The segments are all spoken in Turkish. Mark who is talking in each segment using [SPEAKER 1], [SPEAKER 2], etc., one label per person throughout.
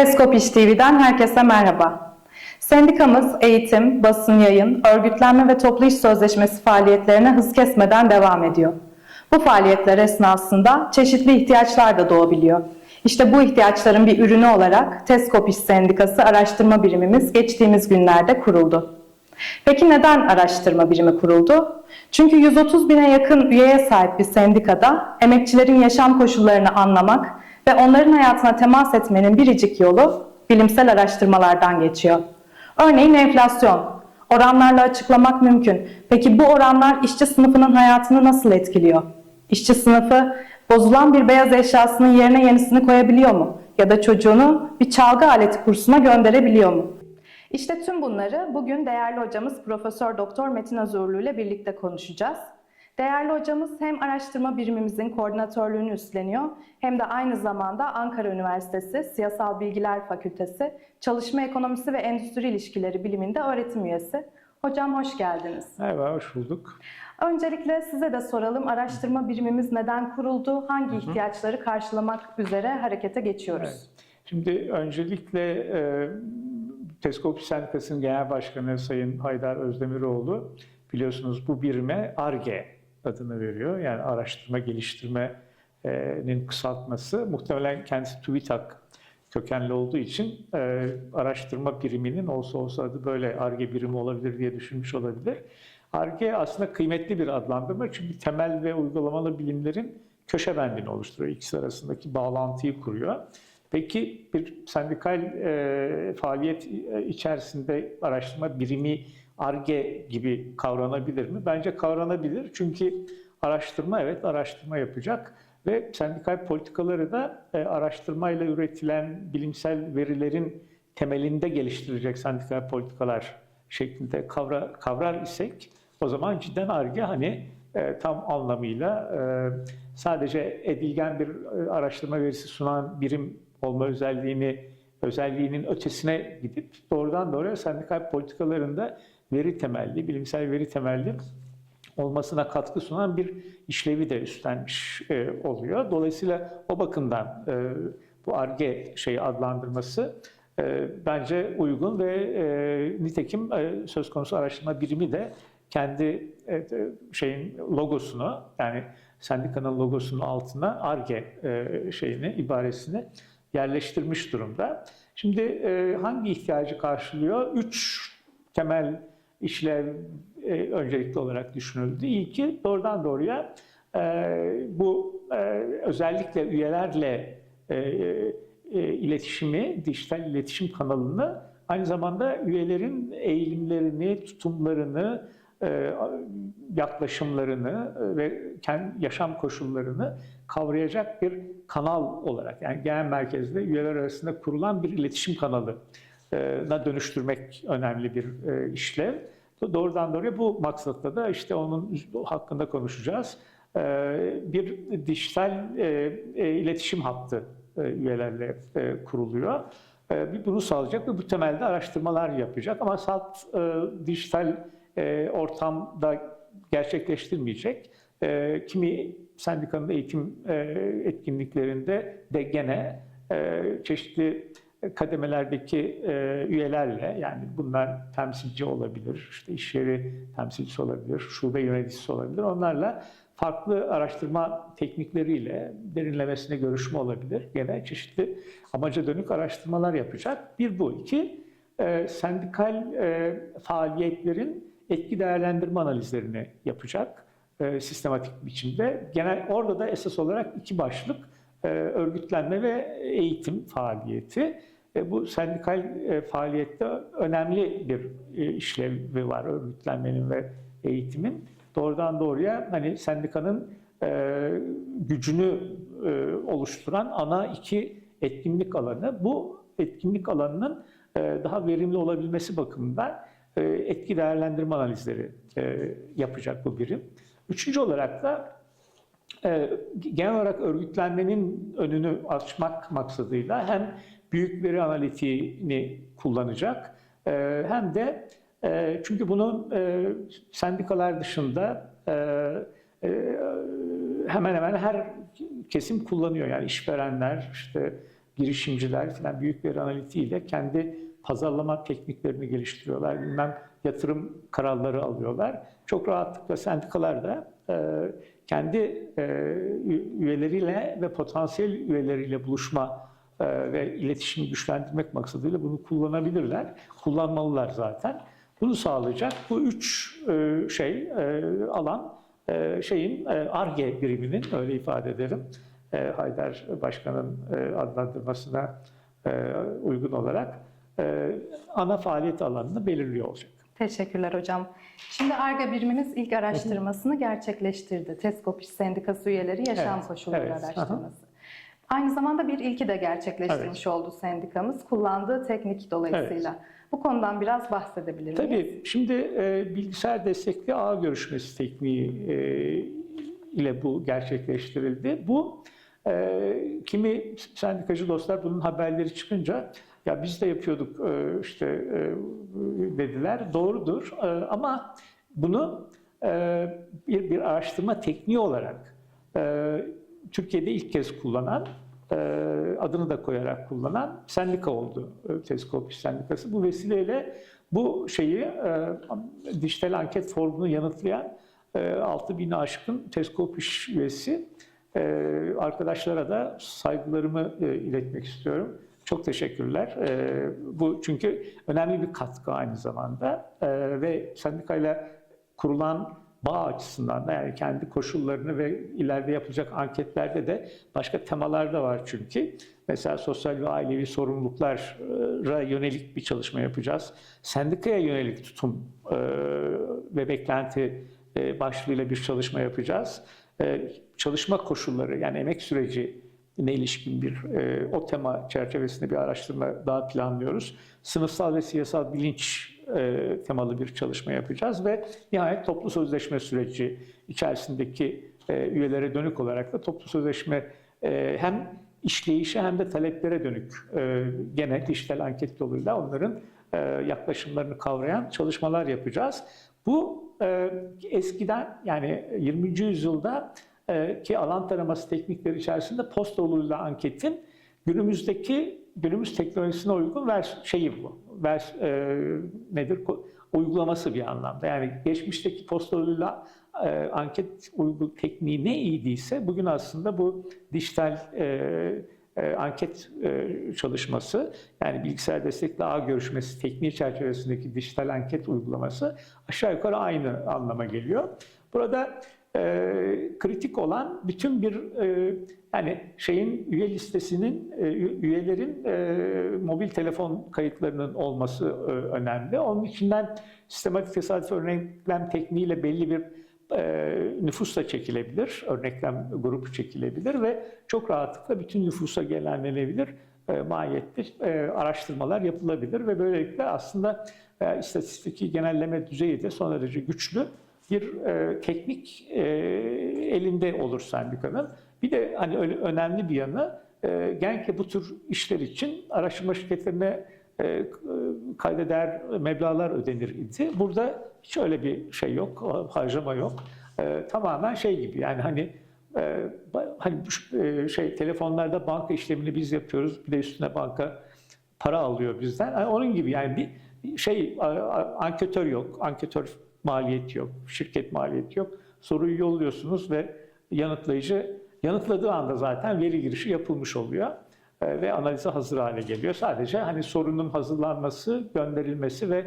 [SPEAKER 1] Teskop İş TV'den herkese merhaba. Sendikamız eğitim, basın yayın, örgütlenme ve toplu iş sözleşmesi faaliyetlerine hız kesmeden devam ediyor. Bu faaliyetler esnasında çeşitli ihtiyaçlar da doğabiliyor. İşte bu ihtiyaçların bir ürünü olarak Teskop İş Sendikası araştırma birimimiz geçtiğimiz günlerde kuruldu. Peki neden araştırma birimi kuruldu? Çünkü 130 bine yakın üyeye sahip bir sendikada emekçilerin yaşam koşullarını anlamak ve onların hayatına temas etmenin biricik yolu bilimsel araştırmalardan geçiyor. Örneğin enflasyon. Oranlarla açıklamak mümkün. Peki bu oranlar işçi sınıfının hayatını nasıl etkiliyor? İşçi sınıfı bozulan bir beyaz eşyasının yerine yenisini koyabiliyor mu? Ya da çocuğunu bir çalgı aleti kursuna gönderebiliyor mu? İşte tüm bunları bugün değerli hocamız Profesör Doktor Metin Özurlu ile birlikte konuşacağız. Değerli hocamız hem araştırma birimimizin koordinatörlüğünü üstleniyor hem de aynı zamanda Ankara Üniversitesi Siyasal Bilgiler Fakültesi Çalışma Ekonomisi ve Endüstri İlişkileri biliminde öğretim üyesi. Hocam hoş geldiniz.
[SPEAKER 2] Merhaba, hoş bulduk.
[SPEAKER 1] Öncelikle size de soralım araştırma birimimiz neden kuruldu, hangi ihtiyaçları karşılamak üzere harekete geçiyoruz?
[SPEAKER 2] Evet. Şimdi öncelikle e, Teskop Sendikası'nın Genel Başkanı Sayın Haydar Özdemiroğlu biliyorsunuz bu birime ARGE adını veriyor. Yani araştırma geliştirmenin kısaltması. Muhtemelen kendisi TÜBİTAK kökenli olduğu için e, araştırma biriminin olsa olsa adı böyle ARGE birimi olabilir diye düşünmüş olabilir. ARGE aslında kıymetli bir adlandırma çünkü temel ve uygulamalı bilimlerin köşe bendini oluşturuyor. İkisi arasındaki bağlantıyı kuruyor. Peki bir sendikal e, faaliyet içerisinde araştırma birimi ARGE gibi kavranabilir mi? Bence kavranabilir. Çünkü araştırma evet araştırma yapacak ve sendikal politikaları da e, araştırmayla üretilen bilimsel verilerin temelinde geliştirecek sendikal politikalar şeklinde kavra, kavrar isek o zaman cidden ARGE hani e, tam anlamıyla e, sadece edilgen bir e, araştırma verisi sunan birim olma özelliğini özelliğinin ötesine gidip doğrudan doğruya sendikal politikalarında veri temelli, bilimsel veri temelli olmasına katkı sunan bir işlevi de üstlenmiş e, oluyor. Dolayısıyla o bakımdan e, bu ARGE şeyi adlandırması e, bence uygun ve e, nitekim e, söz konusu araştırma birimi de kendi e, şeyin logosunu yani sendikanın logosunun altına ARGE e, şeyini, ibaresini yerleştirmiş durumda. Şimdi e, hangi ihtiyacı karşılıyor? Üç temel işlev e, öncelikli olarak düşünüldü. İlki doğrudan doğruya e, bu e, özellikle üyelerle e, e, iletişimi, dijital iletişim kanalını aynı zamanda üyelerin eğilimlerini, tutumlarını, e, yaklaşımlarını ve kendi yaşam koşullarını kavrayacak bir kanal olarak yani genel merkezde üyeler arasında kurulan bir iletişim kanalına dönüştürmek önemli bir işlev. Doğrudan doğruya bu maksatla da işte onun hakkında konuşacağız. Bir dijital iletişim hattı üyelerle kuruluyor. Bunu sağlayacak ve bu temelde araştırmalar yapacak ama salt dijital ortamda gerçekleştirmeyecek. Kimi sendikanın eğitim etkinliklerinde de gene çeşitli kademelerdeki üyelerle yani bunlar temsilci olabilir, işte iş yeri temsilcisi olabilir, şube yöneticisi olabilir. Onlarla farklı araştırma teknikleriyle derinlemesine görüşme olabilir. Gene çeşitli amaca dönük araştırmalar yapacak. Bir bu. iki sendikal faaliyetlerin etki değerlendirme analizlerini yapacak sistematik biçimde. Genel orada da esas olarak iki başlık örgütlenme ve eğitim faaliyeti. E, bu sendikal e, faaliyette önemli bir e, işlevi var örgütlenmenin ve eğitimin. Doğrudan doğruya hani sendikanın gücünü oluşturan ana iki etkinlik alanı. Bu etkinlik alanının daha verimli olabilmesi bakımından etki değerlendirme analizleri yapacak bu birim. Üçüncü olarak da genel olarak örgütlenmenin önünü açmak maksadıyla hem büyük veri analitiğini kullanacak hem de çünkü bunu sendikalar dışında hemen hemen her kesim kullanıyor. Yani işverenler, işte girişimciler falan büyük veri analitiğiyle kendi pazarlama tekniklerini geliştiriyorlar. Bilmem yatırım kararları alıyorlar. Çok rahatlıkla sendikalar da e, kendi e, üyeleriyle ve potansiyel üyeleriyle buluşma e, ve iletişimi güçlendirmek maksadıyla bunu kullanabilirler. Kullanmalılar zaten. Bunu sağlayacak bu üç e, şey e, alan e, şeyin ARGE biriminin öyle ifade ederim. E, Haydar Başkan'ın e, adlandırmasına e, uygun olarak e, ana faaliyet alanını belirliyor olacak.
[SPEAKER 1] Teşekkürler hocam. Şimdi ARGE birimimiz ilk araştırmasını gerçekleştirdi. TESCOP İş Sendikası üyeleri yaşam
[SPEAKER 2] Evet,
[SPEAKER 1] koşulları
[SPEAKER 2] evet,
[SPEAKER 1] araştırması. Aynı zamanda bir ilki de gerçekleştirmiş oldu sendikamız kullandığı teknik dolayısıyla. Bu konudan biraz bahsedebilir miyiz?
[SPEAKER 2] Tabii şimdi e, bilgisayar destekli ağ görüşmesi tekniği e, ile bu gerçekleştirildi. Bu e, kimi sendikacı dostlar bunun haberleri çıkınca ya biz de yapıyorduk e, işte e, dediler. Doğrudur E, ama bunu bir, bir araştırma tekniği olarak Türkiye'de ilk kez kullanan adını da koyarak kullanan sendika oldu. Teskop İş Sendikası. Bu vesileyle bu şeyi dijital anket formunu yanıtlayan e, 6000 aşkın Teskop İş üyesi arkadaşlara da saygılarımı iletmek istiyorum. Çok teşekkürler. E, bu çünkü önemli bir katkı aynı zamanda E, ve sendikayla kurulan bağ açısından da yani kendi koşullarını ve ileride yapılacak anketlerde de başka temalar da var çünkü. Mesela sosyal ve ailevi sorumluluklara yönelik bir çalışma yapacağız. Sendikaya yönelik tutum e, ve beklenti e, başlığıyla bir çalışma yapacağız. E, Çalışma koşulları yani emek süreci ne ilişkin bir e, o tema çerçevesinde bir araştırma daha planlıyoruz. Sınıfsal ve siyasal bilinç e, temalı bir çalışma yapacağız ve nihayet toplu sözleşme süreci içerisindeki e, üyelere dönük olarak da toplu sözleşme e, hem işleyişe hem de taleplere dönük e, gene dijital anket yoluyla onların e, yaklaşımlarını kavrayan çalışmalar yapacağız. Bu e, eskiden yani 20. yüzyılda e, ki alan taraması teknikleri içerisinde posta yoluyla anketin günümüzdeki günümüz teknolojisine uygun vers şeyi bu. Vers, e, nedir? Uygulaması bir anlamda. Yani geçmişteki posta yoluyla e, anket uygul tekniği ne iydiyse bugün aslında bu dijital e, e, anket e, çalışması yani bilgisayar destekli ağ görüşmesi tekniği çerçevesindeki dijital anket uygulaması aşağı yukarı aynı anlama geliyor. Burada e, kritik olan bütün bir e, yani şeyin üye listesinin e, üyelerin e, mobil telefon kayıtlarının olması e, önemli. Onun içinden sistematik tesadüf örneklem tekniğiyle belli bir e, nüfus da çekilebilir, örneklem grubu çekilebilir ve çok rahatlıkla bütün nüfusa gelenlenebilir e, e, araştırmalar yapılabilir ve böylelikle aslında e, istatistiki genelleme düzeyi de son derece güçlü bir e, teknik e, elinde olur sendikanın. Bir de hani öyle önemli bir yanı e, genellikle bu tür işler için araştırma şirketlerine e, kaydeder meblağlar ödenir idi. Burada hiç öyle bir şey yok, harcama yok. E, tamamen şey gibi yani hani e, hani e, şey telefonlarda banka işlemini biz yapıyoruz. Bir de üstüne banka para alıyor bizden. Yani onun gibi yani bir şey anketör yok, anketör maliyeti yok, şirket maliyeti yok. Soruyu yolluyorsunuz ve yanıtlayıcı yanıtladığı anda zaten veri girişi yapılmış oluyor E, ve analize hazır hale geliyor. Sadece hani sorunun hazırlanması, gönderilmesi ve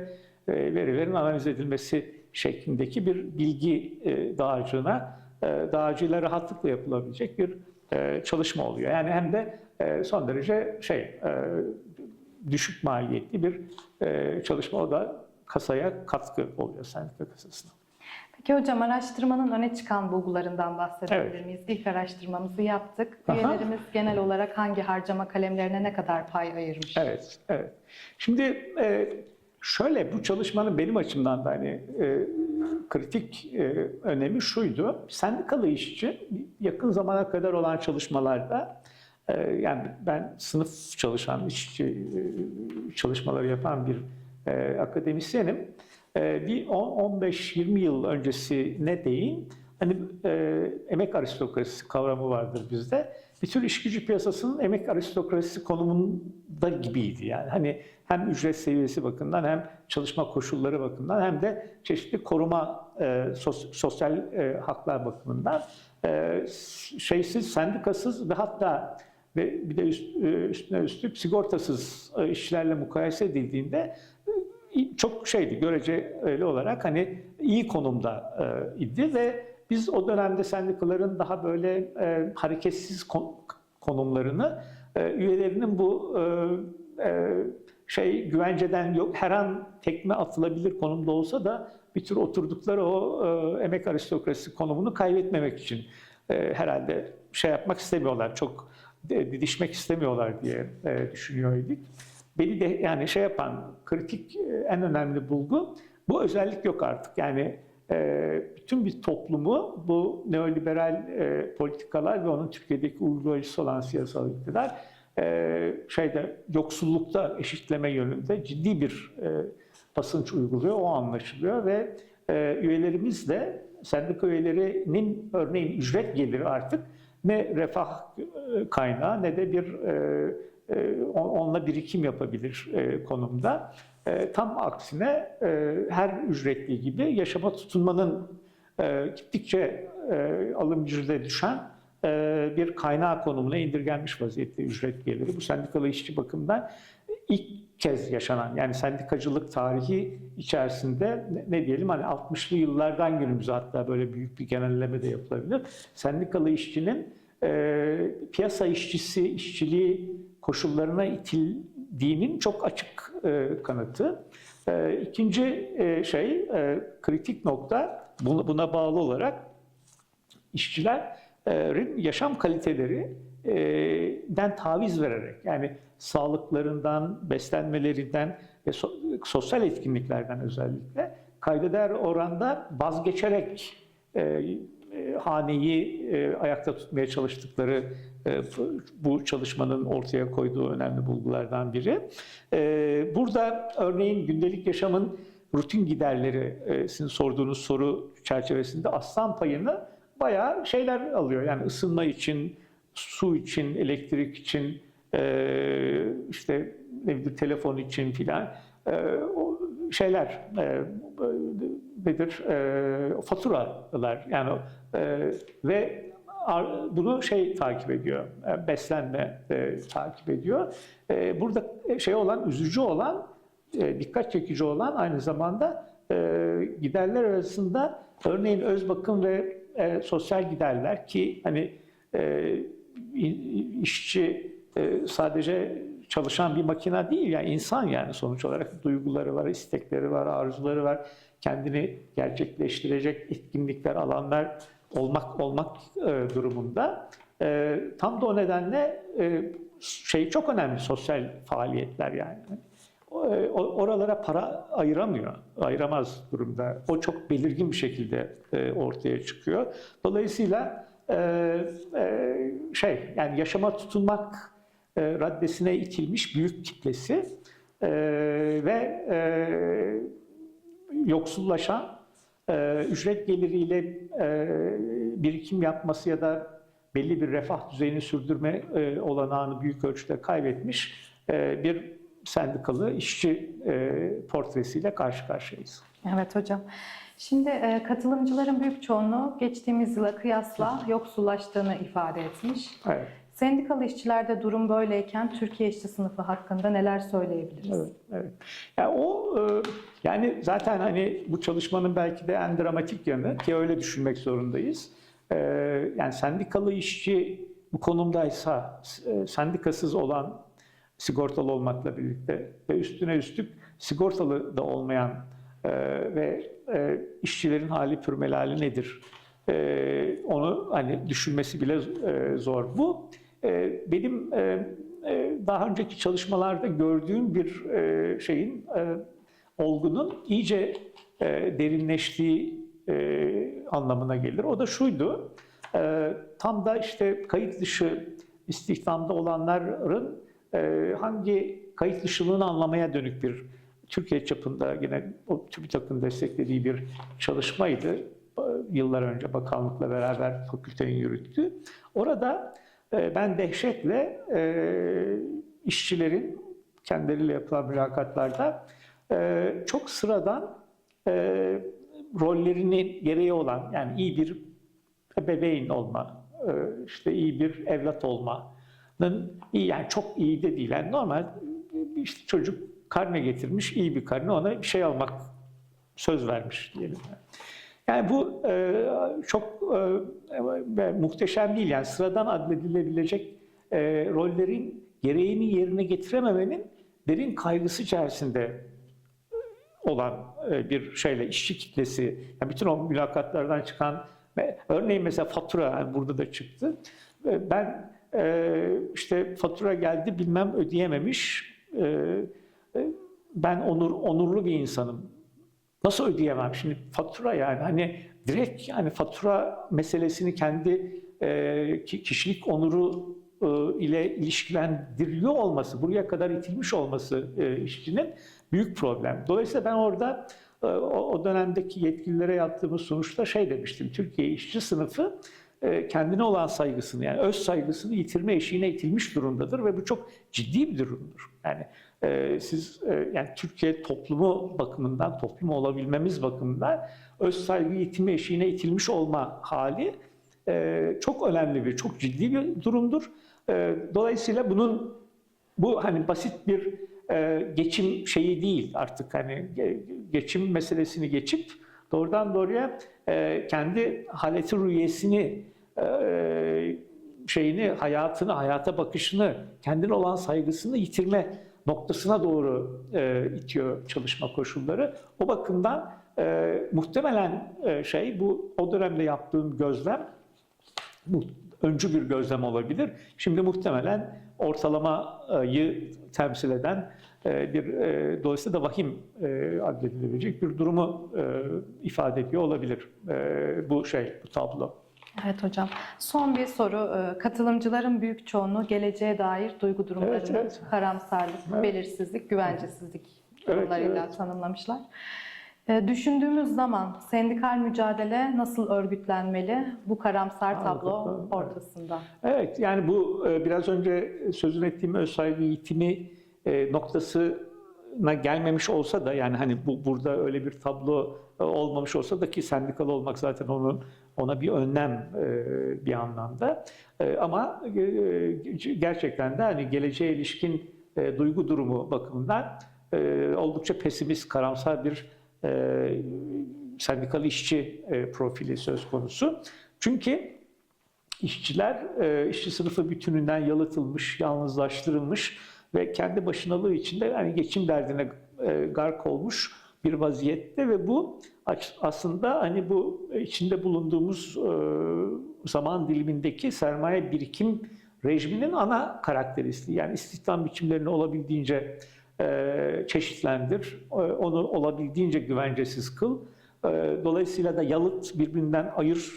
[SPEAKER 2] e, verilerin analiz edilmesi şeklindeki bir bilgi e, dağarcığına dağarcığıyla rahatlıkla yapılabilecek bir çalışma oluyor. Yani hem de son derece şey düşük maliyetli bir çalışma o da kasaya katkı oluyor sendika kasasına.
[SPEAKER 1] Peki hocam araştırmanın öne çıkan bulgularından bahsedebilir
[SPEAKER 2] Evet.
[SPEAKER 1] miyiz? İlk araştırmamızı yaptık.
[SPEAKER 2] Aha.
[SPEAKER 1] Üyelerimiz genel olarak hangi harcama kalemlerine ne kadar pay ayırmış?
[SPEAKER 2] Evet, evet. Şimdi e, şöyle bu çalışmanın benim açımdan da hani e, kritik e, önemi şuydu. Sendikalı işçi yakın zamana kadar olan çalışmalarda e, yani ben sınıf çalışan işçi e, çalışmaları yapan bir e, akademisyenim. E, bir 10 15-20 yıl öncesine değin hani e, emek aristokrasisi kavramı vardır bizde. Bir tür iş gücü piyasasının emek aristokrasisi konumunda gibiydi. Yani hani hem ücret seviyesi bakımından hem çalışma koşulları bakımından hem de çeşitli koruma e, sos- sosyal e, haklar bakımından e, şeysiz, sendikasız ve hatta ve bir de üst, e, üstüne üstlük sigortasız e, işçilerle mukayese edildiğinde çok şeydi göreceli olarak hani iyi konumda e, idi ve biz o dönemde sendikaların daha böyle e, hareketsiz kon- konumlarını e, üyelerinin bu e, e, şey güvenceden yok her an tekme atılabilir konumda olsa da bir tür oturdukları o e, emek aristokrasisi konumunu kaybetmemek için e, herhalde şey yapmak istemiyorlar çok de- didişmek istemiyorlar diye e, düşünüyorduk. Beni de yani şey yapan kritik e, en önemli bulgu bu özellik yok artık. Yani e, bütün bir toplumu bu neoliberal e, politikalar ve onun Türkiye'deki uygulayıcısı olan siyasal iktidar şeyde yoksullukta eşitleme yönünde ciddi bir basınç uyguluyor. O anlaşılıyor ve üyelerimiz de sendika üyelerinin örneğin ücret geliri artık ne refah kaynağı ne de bir onunla birikim yapabilir e, konumda. E, Tam aksine e, her ücretli gibi yaşama tutunmanın e, gittikçe e, alım gücüne düşen e, bir kaynağı konumuna indirgenmiş vaziyette ücret geliri. Bu sendikalı işçi bakımından ilk kez yaşanan yani sendikacılık tarihi içerisinde ne diyelim hani 60'lı yıllardan günümüze hatta böyle büyük bir genelleme de yapılabilir. Sendikalı işçinin e, piyasa işçisi işçiliği koşullarına itildiğinin çok açık e, kanıtı. E, ikinci e, şey e, kritik nokta buna, bağlı olarak işçilerin yaşam kaliteleri e, den taviz vererek yani sağlıklarından, beslenmelerinden ve so- sosyal etkinliklerden özellikle kaydeder oranda vazgeçerek e, haneyi e, ayakta tutmaya çalıştıkları e, bu çalışmanın ortaya koyduğu önemli bulgulardan biri. E, Burada örneğin gündelik yaşamın rutin giderleri e, sizin sorduğunuz soru çerçevesinde aslan payını bayağı şeyler alıyor. Yani ısınma için, su için, elektrik için, e, işte ne bileyim telefon için filan e, o şeyler e, nedir e, faturalar yani e, ve bunu şey takip ediyor e, beslenme e, takip ediyor. E, burada şey olan üzücü olan e, dikkat çekici olan aynı zamanda e, giderler arasında örneğin öz bakım ve e, sosyal giderler ki hani e, işçi e, sadece çalışan bir makine değil yani insan yani sonuç olarak duyguları var, istekleri var, arzuları var. Kendini gerçekleştirecek etkinlikler, alanlar olmak olmak e, durumunda. E, tam da o nedenle e, şey çok önemli sosyal faaliyetler yani. Oralara para ayıramıyor, ayıramaz durumda. O çok belirgin bir şekilde e, ortaya çıkıyor. Dolayısıyla e, e, şey yani yaşama tutunmak e, raddesine itilmiş büyük kitlesi e, ve e, yoksullaşan, e, ücret geliriyle e, birikim yapması ya da belli bir refah düzeyini sürdürme e, olanağını büyük ölçüde kaybetmiş e, bir sendikalı işçi e, portresiyle karşı karşıyayız.
[SPEAKER 1] Evet hocam. Şimdi e, katılımcıların büyük çoğunluğu geçtiğimiz yıla kıyasla yoksullaştığını ifade etmiş.
[SPEAKER 2] Evet.
[SPEAKER 1] Sendikalı işçilerde durum böyleyken Türkiye işçi sınıfı hakkında neler söyleyebiliriz?
[SPEAKER 2] Evet, evet. Yani o e, yani zaten hani bu çalışmanın belki de en dramatik yanı ki öyle düşünmek zorundayız. E, Yani sendikalı işçi bu konumdaysa e, sendikasız olan sigortalı olmakla birlikte ve üstüne üstlük sigortalı da olmayan ve işçilerin hali pürmelali nedir? E, Onu hani düşünmesi bile e, zor. Bu benim e, e, daha önceki çalışmalarda gördüğüm bir e, şeyin olgunun iyice derinleştiği anlamına gelir. O da şuydu. Tam da işte kayıt dışı istihdamda olanların hangi kayıt dışılığını anlamaya dönük bir Türkiye çapında yine o TÜBİTAK'ın desteklediği bir çalışmaydı. yıllar önce bakanlıkla beraber fakültenin yürüttü. Orada ben dehşetle e, işçilerin kendileriyle yapılan mülakatlarda e, çok sıradan e, rollerini gereği olan yani iyi bir bebeğin olma, işte iyi bir evlat olmanın iyi yani çok iyi de değil. Yani normal işte çocuk karne getirmiş, iyi bir karne ona bir şey almak söz vermiş diyelim. Yani bu e, çok e, muhteşem değil. Yani sıradan adledilebilecek e, rollerin gereğini yerine getirememenin derin kaygısı içerisinde olan e, bir şeyle işçi kitlesi, yani bütün o mülakatlardan çıkan, örneğin mesela fatura, yani burada da çıktı. E, Ben e, işte fatura geldi bilmem ödeyememiş, e, e, ben onur onurlu bir insanım. Nasıl ödeyemem şimdi fatura yani hani direkt yani fatura meselesini kendi e, ki- kişilik onuru e, ile ilişkilendiriyor olması, buraya kadar itilmiş olması e, işçinin büyük problem. Dolayısıyla ben orada e, o dönemdeki yetkililere yaptığımız sonuçta şey demiştim. Türkiye işçi sınıfı e, kendine olan saygısını yani öz saygısını yitirme eşiğine itilmiş durumdadır ve bu çok ciddi bir durumdur. Yani e, siz e, yani Türkiye toplumu bakımından, toplum olabilmemiz bakımından öz saygı yitirme eşiğine itilmiş olma hali e, çok önemli bir, çok ciddi bir durumdur. E, dolayısıyla bunun bu hani basit bir geçim şeyi değil artık hani ge- geçim meselesini geçip doğrudan doğruya kendi haleti rüyesini şeyini hayatını hayata bakışını kendine olan saygısını yitirme noktasına doğru e, itiyor çalışma koşulları. O bakımdan e, muhtemelen e, şey bu o dönemde yaptığım gözlem bu öncü bir gözlem olabilir. Şimdi muhtemelen ortalamayı temsil eden e, bir e, dolayısıyla da vahim e, adledilebilecek bir durumu ifade ediyor olabilir bu şey bu tablo.
[SPEAKER 1] Evet hocam. Son bir soru. Ee, Katılımcıların büyük çoğunluğu geleceğe dair duygu durumlarını
[SPEAKER 2] Evet, evet.
[SPEAKER 1] karamsarlık,
[SPEAKER 2] Evet.
[SPEAKER 1] belirsizlik, güvencesizlik
[SPEAKER 2] Evet,
[SPEAKER 1] durumlarıyla
[SPEAKER 2] evet.
[SPEAKER 1] tanımlamışlar. Ee, Düşündüğümüz zaman sendikal mücadele nasıl örgütlenmeli bu karamsar tablo
[SPEAKER 2] evet.
[SPEAKER 1] ortasında?
[SPEAKER 2] Evet yani bu e, biraz önce sözünü ettiğim öz saygı eğitimi e, noktasına gelmemiş olsa da yani hani bu burada öyle bir tablo e, olmamış olsa da ki sendikal olmak zaten onun ona bir önlem e, bir anlamda. E, Ama e, gerçekten de hani geleceğe ilişkin duygu durumu bakımından oldukça pesimist, karamsar bir sendikal işçi profili söz konusu. Çünkü İşçiler, işçi sınıfı bütününden yalıtılmış, yalnızlaştırılmış ve kendi başınalığı içinde yani geçim derdine gark olmuş bir vaziyette ve bu aslında hani bu içinde bulunduğumuz e, zaman dilimindeki sermaye birikim rejiminin ana karakteristiği. Yani istihdam biçimlerini olabildiğince e, çeşitlendir, e, onu olabildiğince güvencesiz kıl. Dolayısıyla da yalıt birbirinden ayır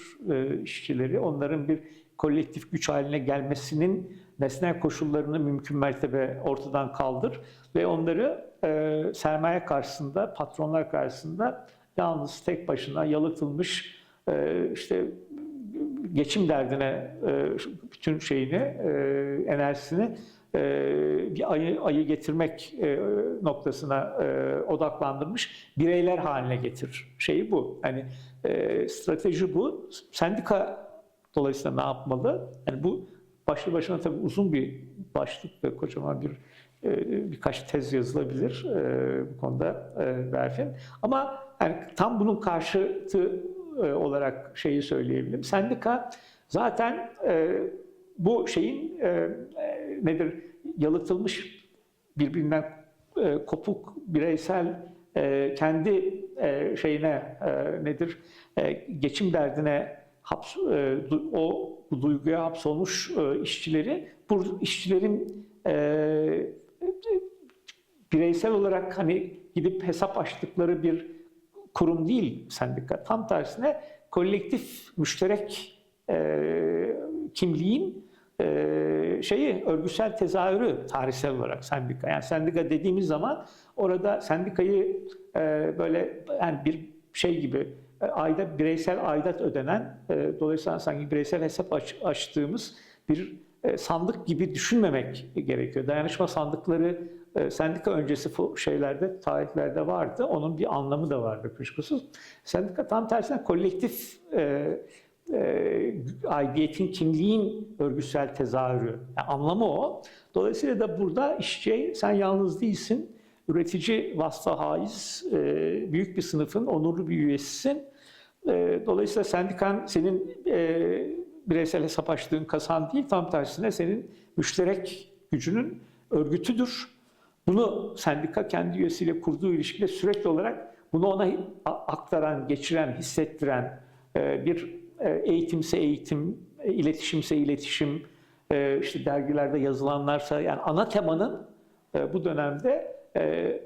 [SPEAKER 2] işçileri, onların bir kolektif güç haline gelmesinin nesnel koşullarını mümkün mertebe ortadan kaldır ve onları e, sermaye karşısında, patronlar karşısında yalnız tek başına yalıtılmış e, işte geçim derdine e, bütün şeyini, e, enerjisini e, bir ayı, ayı getirmek e, noktasına e, odaklandırmış bireyler haline getir. Şeyi bu. E, strateji bu. Sendika dolayısıyla ne yapmalı? Yani bu başlı başına tabii uzun bir başlık ve kocaman bir e, birkaç tez yazılabilir e, bu konuda e, Berfin. Ama yani tam bunun karşıtı olarak şeyi söyleyebilirim. Sendika zaten bu şeyin nedir yalıtılmış birbirinden kopuk bireysel kendi şeyine nedir geçim derdine haps, e, o duyguya hapsolmuş e, işçileri bu işçilerin e, bireysel olarak hani gidip hesap açtıkları bir kurum değil sendika. Tam tersine kolektif müşterek e, kimliğin e, şeyi örgüsel tezahürü tarihsel olarak sendika. Yani sendika dediğimiz zaman orada sendikayı e, böyle yani bir şey gibi ayda bireysel aidat ödenen, e, dolayısıyla sanki bireysel hesap aç- açtığımız bir e, sandık gibi düşünmemek gerekiyor. Dayanışma sandıkları e, sendika öncesi şeylerde, tarihlerde vardı. Onun bir anlamı da vardı kuşkusuz. Sendika tam tersine kolektif e, e, aidiyetin, kimliğin örgütsel tezahürü. Yani anlamı o. Dolayısıyla da burada işçi sen yalnız değilsin. Üretici vasfa haiz e, büyük bir sınıfın onurlu bir üyesisin. E, dolayısıyla sendikan senin e, bireysel hesap açtığın kasan değil, tam tersine senin müşterek gücünün örgütüdür. Bunu sendika kendi üyesiyle kurduğu ilişkide sürekli olarak bunu ona aktaran, geçiren, hissettiren e, bir e, eğitimse eğitim, e, iletişimse iletişim, işte dergilerde yazılanlarsa yani ana temanın bu dönemde e,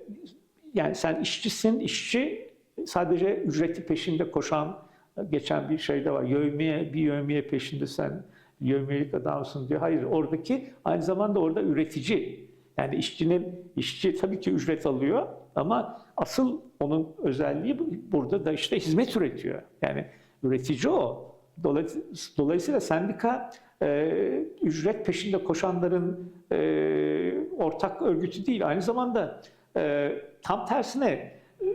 [SPEAKER 2] yani sen işçisin, işçi sadece ücreti peşinde koşan geçen bir şey de var. Yövmiye, bir yövmiye peşinde sen yövmiyelik adamsın diyor. Hayır oradaki aynı zamanda orada üretici. Yani işçinin, işçi tabii ki ücret alıyor ama asıl onun özelliği bu- burada da işte hizmet üretiyor. Yani üretici o. Dolay- Dolayısıyla sendika e, ücret peşinde koşanların e, ortak örgütü değil. Aynı zamanda e, tam tersine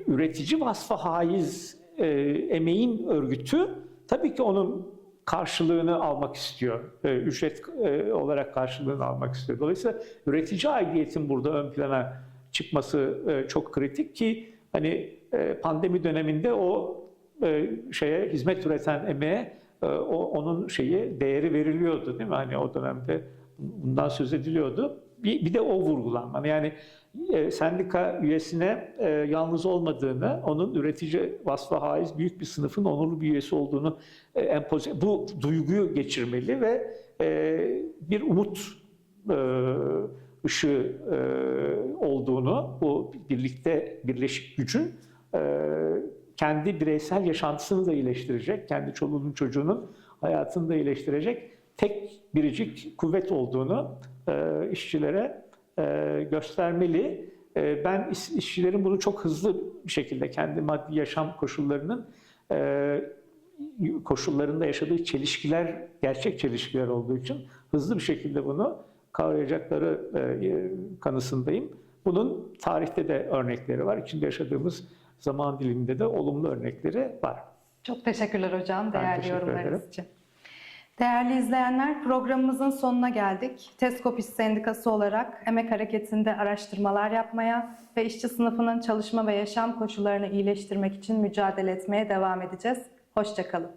[SPEAKER 2] üretici vasfa haiz e, emeğin örgütü tabii ki onun karşılığını almak istiyor. E, ücret e, olarak karşılığını almak istiyor. Dolayısıyla üretici aidiyetin burada ön plana çıkması e, çok kritik ki hani e, pandemi döneminde o e, şeye hizmet üreten emeğe o onun şeyi değeri veriliyordu değil mi? Hani o dönemde bundan söz ediliyordu. Bir, bir de o vurgulanmalı. Yani e, sendika üyesine e, yalnız olmadığını, onun üretici vasfa haiz büyük bir sınıfın onurlu bir üyesi olduğunu e, empoze, bu duyguyu geçirmeli ve e, bir umut e, ışığı e, olduğunu, bu birlikte birleşik gücün e, kendi bireysel yaşantısını da iyileştirecek, kendi çoluğunun çocuğunun hayatını da iyileştirecek tek biricik kuvvet olduğunu e, işçilere e, göstermeli. E, ben iş- işçilerin bunu çok hızlı bir şekilde kendi maddi yaşam koşullarının e, koşullarında yaşadığı çelişkiler, gerçek çelişkiler olduğu için hızlı bir şekilde bunu kavrayacakları e, kanısındayım. Bunun tarihte de örnekleri var. İçinde yaşadığımız zaman diliminde de olumlu örnekleri var.
[SPEAKER 1] Çok teşekkürler hocam değerli
[SPEAKER 2] teşekkür
[SPEAKER 1] yorumlarınız
[SPEAKER 2] ederim.
[SPEAKER 1] için. Değerli izleyenler programımızın sonuna geldik. Teskop İş Sendikası olarak emek hareketinde araştırmalar yapmaya ve işçi sınıfının çalışma ve yaşam koşullarını iyileştirmek için mücadele etmeye devam edeceğiz. Hoşçakalın.